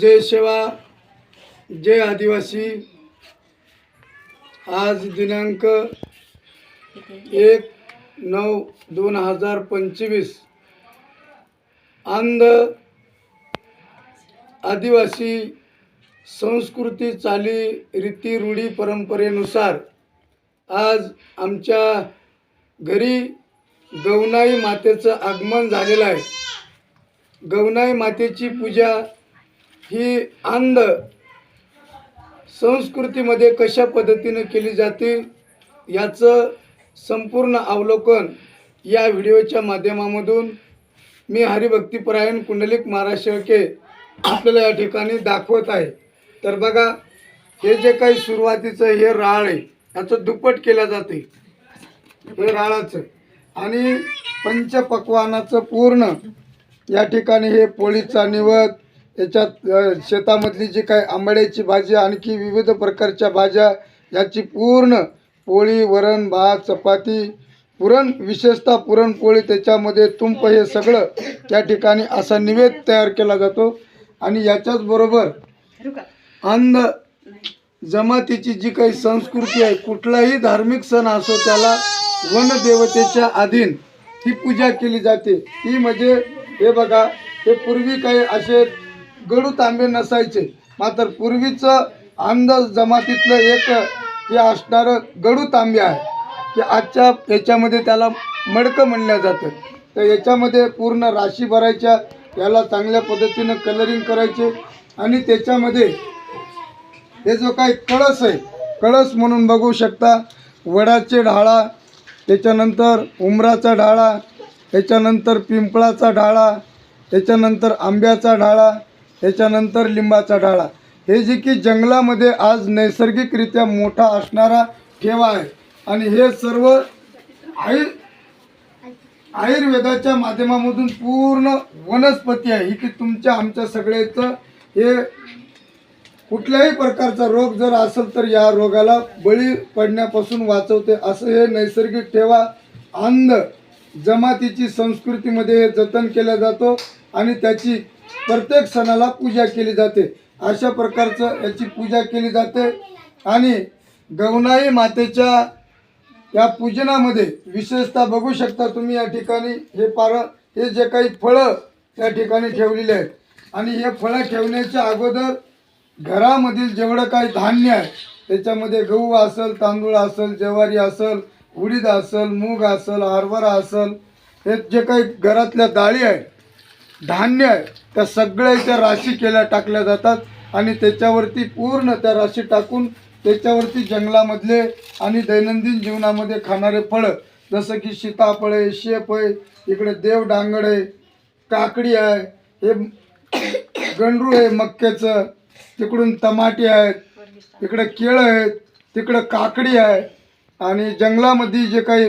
जय सेवा जय आदिवासी. आज दिनांक एक नऊ दोन हजार पंचवीस. अंध आदिवासी संस्कृती चाली रीती रूढी परंपरेनुसार आज आमच्या घरी गवनाई मातेचं आगमन झालेलं आहे. गवनाई मातेची पूजा ही अंध संस्कृतीमध्ये कशा पद्धतीनं केली जाते याचं संपूर्ण अवलोकन या व्हिडिओच्या माध्यमामधून मी हरिभक्तीपरायण कुंडलिक महाराज शेळके आपल्याला या ठिकाणी दाखवत आहे. तर बघा हे जे काही सुरुवातीचं हे राळ आहे याचं दुप्पट केलं जाते. हे राळाचं. आणि पंचपक्वानाचं पूर्ण या ठिकाणी हे पोळीचा निवद याच्यात शेतामधली जी काही आंबाड्याची भाजी आणखी विविध प्रकारच्या भाज्या याची पूर्ण पोळी वरण भात चपाती पुरण विशेषतः पुरणपोळी त्याच्यामध्ये तुंप हे सगळं त्या ठिकाणी असा निवेद तयार केला जातो. आणि याच्याच बरोबर अंध जमातीची जी काही संस्कृती आहे कुठलाही धार्मिक सण असो त्याला वनदेवतेच्या अधीन ही पूजा केली जाते. ती म्हणजे हे बघा हे पूर्वी काही असे गडू तांबे नसायचे. मात्र पूर्वीचं अंध जमातीतलं एक हे असणारं गडू तांबे आहे की आजच्या याच्यामध्ये त्याला मडकं म्हणलं जातं. तर याच्यामध्ये पूर्ण राशी भरायच्या याला चांगल्या पद्धतीनं कलरिंग करायचे. आणि त्याच्यामध्ये हे जो काही कळस आहे कळस म्हणून बघू शकता. वडाचे ढाळा त्याच्यानंतर उमराचा ढाळा त्याच्यानंतर पिंपळाचा ढाळा त्याच्यानंतर आंब्याचा ढाळा त्याच्यानंतर लिंबाचा डाळा. हे जे की जंगलामध्ये आज नैसर्गिकरित्या मोठा असणारा ठेवा आहे. आणि हे सर्व आयु आयुर्वेदाच्या माध्यमामधून पूर्ण वनस्पती आहे. ही की तुमच्या आमच्या सगळ्याचं हे कुठल्याही प्रकारचा रोग जर असेल तर या रोगाला बळी पडण्यापासून वाचवते. असं हे नैसर्गिक ठेवा. अंध जमातीची संस्कृतीमध्ये हे जतन केला जातो. आणि त्याची प्रत्येक सणाला पूजा केली जाते. अशा प्रकारचं याची पूजा केली जाते. आणि गवनाई मातेच्या या पूजनामध्ये विशेषतः बघू शकता तुम्ही या ठिकाणी हे पार हे जे काही फळं त्या ठिकाणी ठेवलेले आहेत. आणि हे फळं ठेवण्याच्या अगोदर घरामधील जेवढं काही धान्य आहे त्याच्यामध्ये गहू असेल तांदूळ असेल ज्वारी असेल उडीद असेल मूग असेल हरभरा असेल हे जे काही घरातल्या डाळी आहेत धान्य आहे. त्या सगळ्याच्या राशी केल्या टाकल्या जातात आणि त्याच्यावरती पूर्ण त्या राशी टाकून त्याच्यावरती जंगलामधले आणि दैनंदिन जीवनामध्ये खाणारे फळं जसं की सीताफळ आहे शेप आहे इकडे देवडांगड आहे काकडी आहे हे गंडरू आहे मक्याचं तिकडून टमाटे आहेत इकडे केळं आहेत तिकडं काकडी आहे आणि जंगलामध्ये जे काही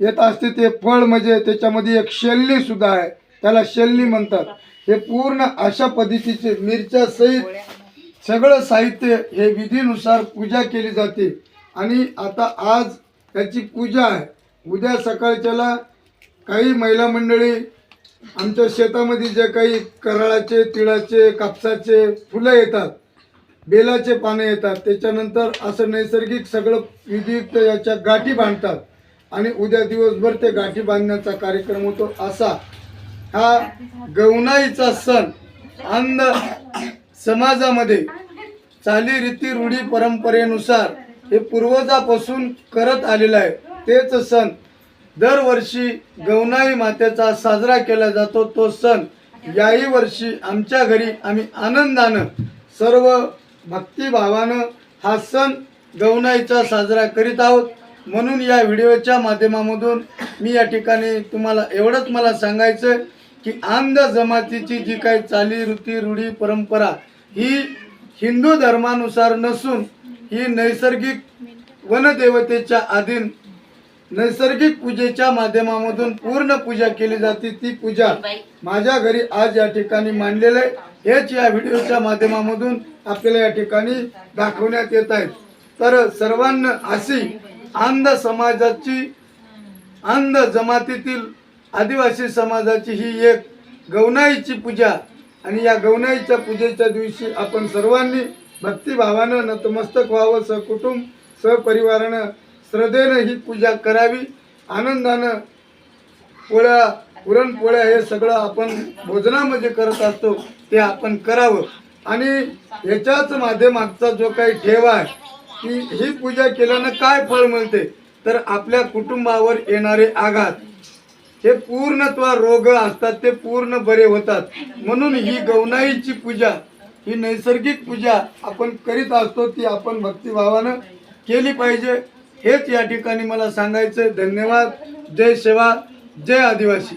येत असते ते फळ म्हणजे त्याच्यामध्ये एक शेल्लीसुद्धा आहे. त्याला शेल्ली म्हणतात. हे पूर्ण अशा पद्धतीचे मिरच्या सहित सगळं साहित्य हे विधीनुसार पूजा केली जाते. आणि आता आज त्याची पूजा आहे. उद्या सकाळच्याला काही महिला मंडळी आमच्या शेतामध्ये जे काही कराळाचे तिळाचे कापसाचे फुलं येतात बेलाचे पानं येतात त्याच्यानंतर असं नैसर्गिक सगळं विधियुक्त याच्या गाठी बांधतात. आणि उद्या दिवसभर ते गाठी बांधण्याचा कार्यक्रम होतो असा हा गवनाईचा सण अन्न समाजामध्ये चालीरीती रूढी परंपरेनुसार हे पूर्वजापासून करत आलेलं आहे. तेच सण दरवर्षी गवनाई मातेचा साजरा केला जातो. तो सण याही वर्षी आमच्या घरी आम्ही आनंदानं सर्व भक्तिभावानं हा सण गवनाईचा साजरा करीत आहोत. म्हणून या व्हिडिओच्या माध्यमामधून मी या ठिकाणी तुम्हाला एवढंच मला सांगायचं आहे की आंध जमातीची जी काही चालीरीती रूढी परंपरा ही हिंदू धर्मानुसार नसून ही नैसर्गिक वनदेवतेच्या अधीन नैसर्गिक पूजेच्या माध्यमामधून पूर्ण पूजा केली जाते. ती पूजा माझ्या घरी आज या ठिकाणी मांडलेलं आहे. हेच या व्हिडिओच्या माध्यमामधून आपल्याला या ठिकाणी दाखवण्यात येत आहेत तर सर्वांना अशी अंध समाजाची अंध जमातीतील आदिवासी समाजाची ही एक गवनाईची पूजा. आणि या गवनाईच्या पूजेच्या दिवशी आपण सर्वांनी भक्तिभावानं नतमस्तक व्हावं सहकुटुंब सहपरिवारानं श्रद्धेनं ही पूजा करावी. आनंदानं पोळ्या पुरणपोळ्या हे सगळं आपण भोजनामध्ये करत असतो ते आपण करावं. आणि ह्याच्याच माध्यमागचा जो काही ठेवा आहे की ही पूजा केल्यानं काय फळ मिळते? तर आपल्या कुटुंबावर येणारे आघात. हे पूर्णत्व रोग असतात ते पूर्ण बरे होतात. म्हणून ही गवनाईची पूजा ही नैसर्गिक पूजा आपण करीत असतो ती आपण भक्तिभावानं केली पाहिजे. हेच या ठिकाणी मला सांगायचं धन्यवाद. जय सेवा. जय आदिवासी.